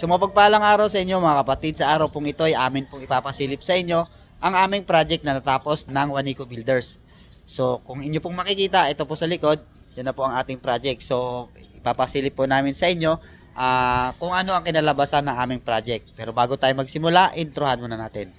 So mapagpalang araw sa inyo mga kapatid. Sa araw pong ito ay amin pong ipapasilip sa inyo ang aming project na natapos ng Wanico Builders. So kung inyo pong makikita, ito po sa likod, yan na po ang ating project. So ipapasilip po namin sa inyo ah, kung ano ang kinalabasan ng aming project. Pero bago tayo magsimula, introhan muna natin.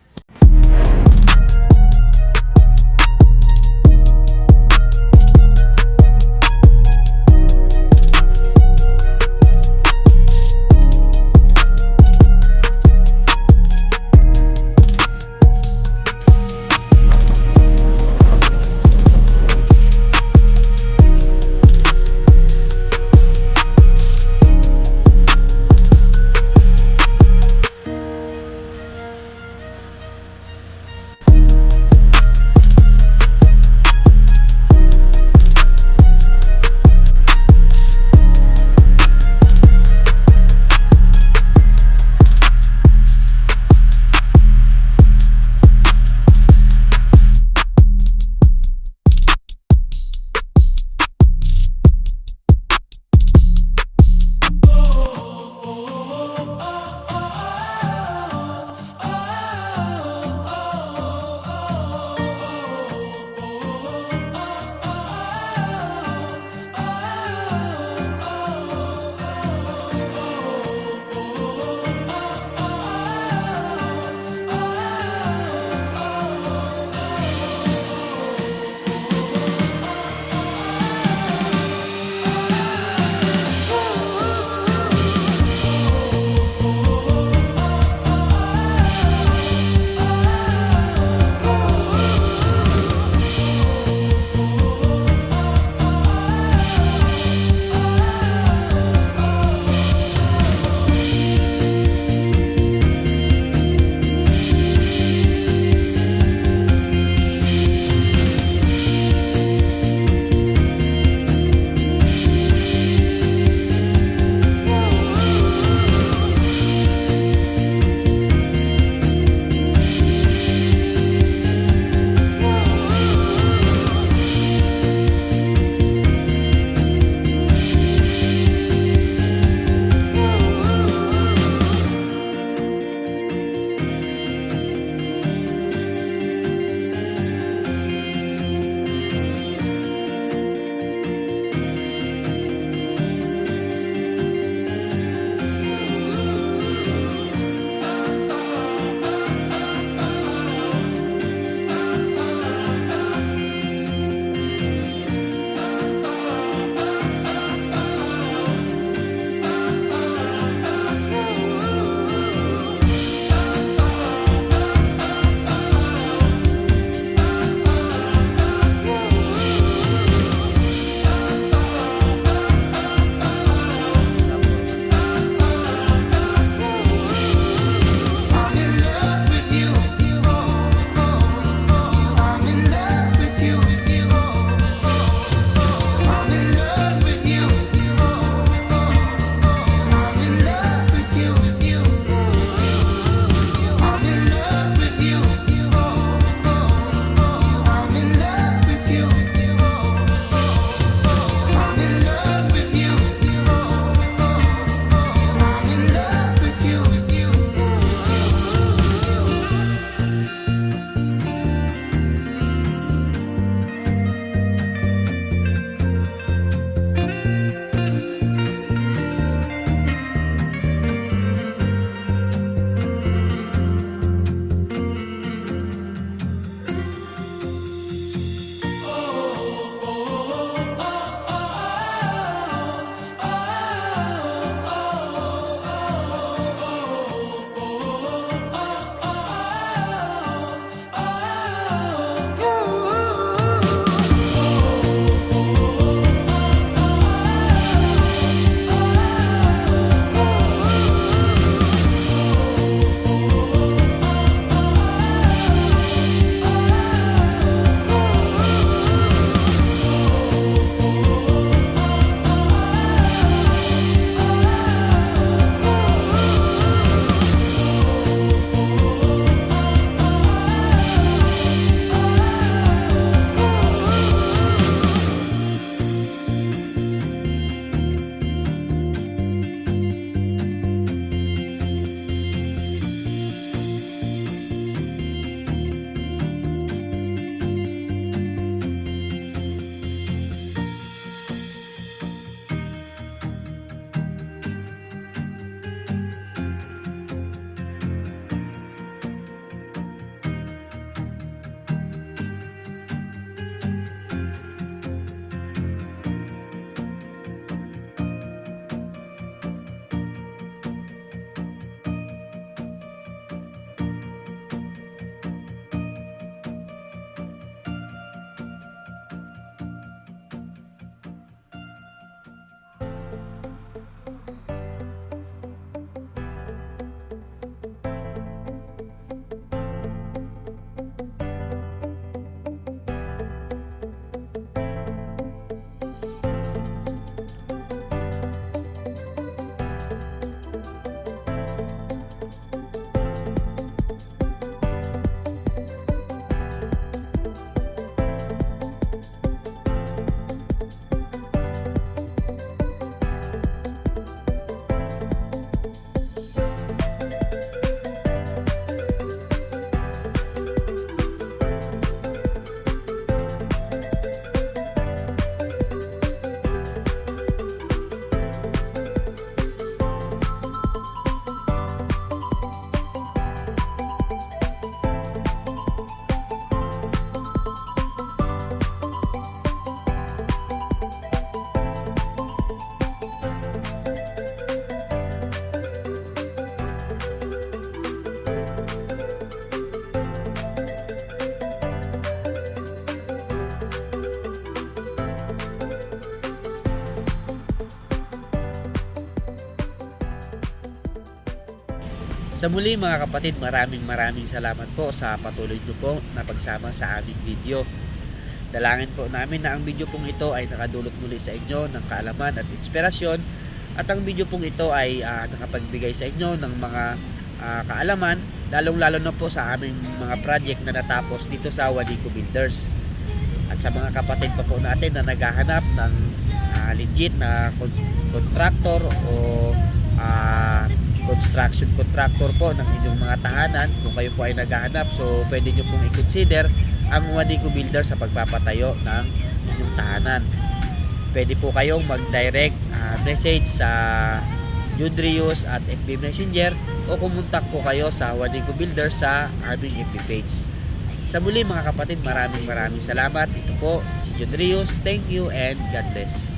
Sa muli mga kapatid, maraming maraming salamat po sa patuloy nyo po na pagsama sa aming video. Dalangin po namin na ang video pong ito ay nakadulot muli sa inyo ng kaalaman at inspirasyon at ang video pong ito ay ah, nakapagbigay sa inyo ng mga ah, kaalaman lalong lalo na po sa aming mga project na natapos dito sa Wadico Builders at sa mga kapatid pa po natin na naghahanap ng ah, legit na contractor o ah, construction contractor po ng inyong mga tahanan. Kung kayo po ay naghahanap so pwede nyo pong i-consider ang Wadico Builder sa pagpapatayo ng inyong tahanan. Pwede po kayong mag-direct ah, message sa Judrius at FB Messenger o kumontak po kayo sa Wadico Builder sa aming FB page. Sa muli mga kapatid maraming maraming salamat. Ito po si Judrius thank you and God bless